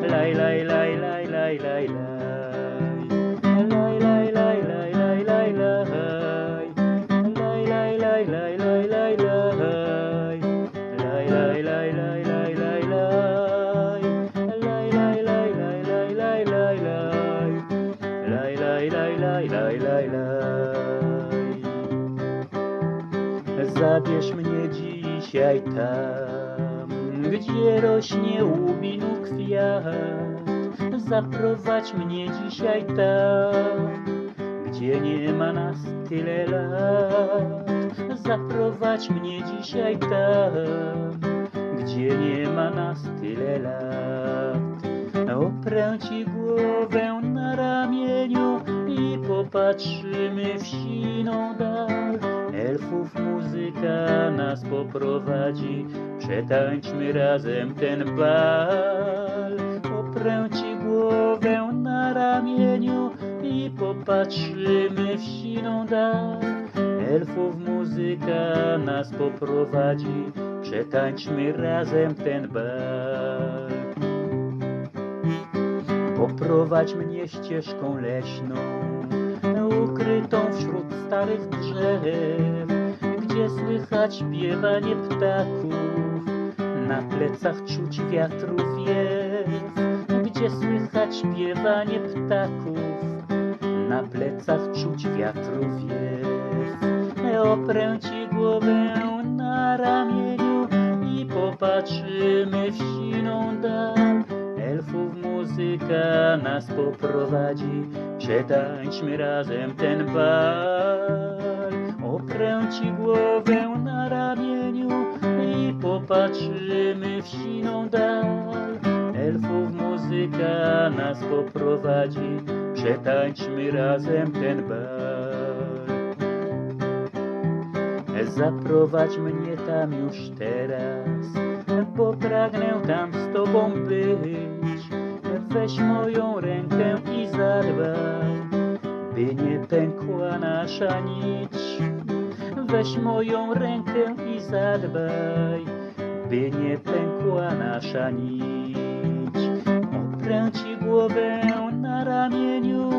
Laj, laj, laj, laj, laj, laj. Zabierz mnie dzisiaj tam, gdzie rośnie łubinu kwiat. Zaprowadź mnie dzisiaj tam, gdzie nie ma nas tyle lat. Zaprowadź mnie dzisiaj tam, gdzie nie ma nas tyle lat. Oprę ci głowę na ramieniu i popatrzymy w siną dal. Elfów muzyka nas poprowadzi, przetańczmy razem ten bal. Oprę ci głowę na ramieniu i popatrzymy w siną dal. Elfów muzyka nas poprowadzi, przetańczmy razem ten bal. Poprowadź mnie ścieżką leśną, ukrytą wśród starych drzew, gdzie słychać śpiewanie ptaków, na plecach czuć wiatru wiew, gdzie słychać śpiewanie ptaków, na plecach czuć wiatru wiew. Oprę ci głowę na ramieniu i popatrzymy w siną dal. Elfów muzyka nas poprowadzi, przetańczmy razem ten bal. Oprę ci głowę na ramieniu i popatrzymy w siną dal. Elfów muzyka nas poprowadzi, przetańczmy razem ten bal. Zaprowadź mnie tam już teraz, bo pragnę tam pękła nasza nić. Weź moją rękę i zadbaj, by nie pękła nasza nić. Oprę ci głowę na ramieniu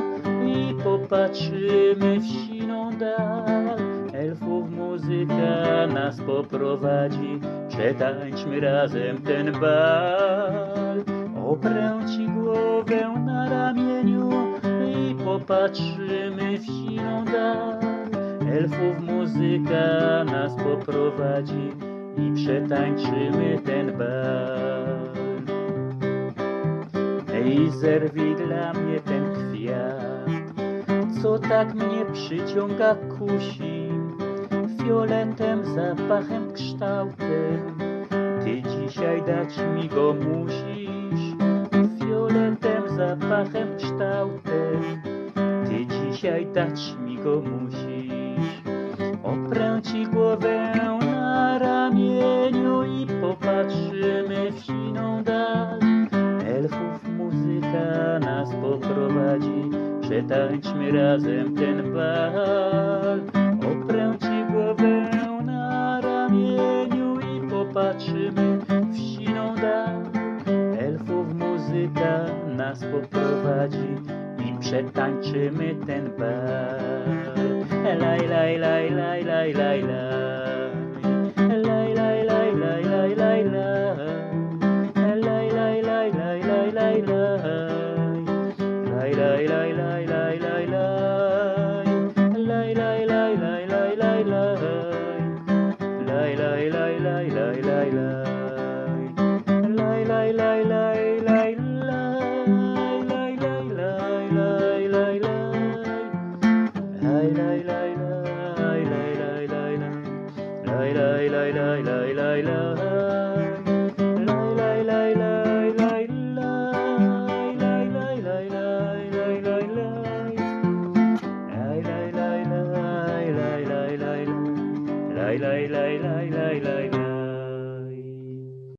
i popatrzymy w siną dal. Elfów muzyka nas poprowadzi, przetańczmy razem ten bal. Oprę ci głowę na ramieniu popatrzymy w siną dal. Elfów muzyka nas poprowadzi i przetańczymy ten bal. Ej, zerwij dla mnie ten kwiat, co tak mnie przyciąga, kusi. Fioletem, zapachem, kształtem, ty dzisiaj dać mi go musisz. Fioletem, zapachem, kształtem, dzisiaj dać mi go musisz. Oprę ci głowę na ramieniu i popatrzymy w siną dal. Elfów muzyka nas poprowadzi, przetańczmy razem ten bal. Oprę ci głowę na ramieniu i popatrzymy w siną dal. Elfów muzyka nas poprowadzi przetańczymy ten bal. Laj, laj, laj, laj, laj, laj, laj. Lay, lay lay lay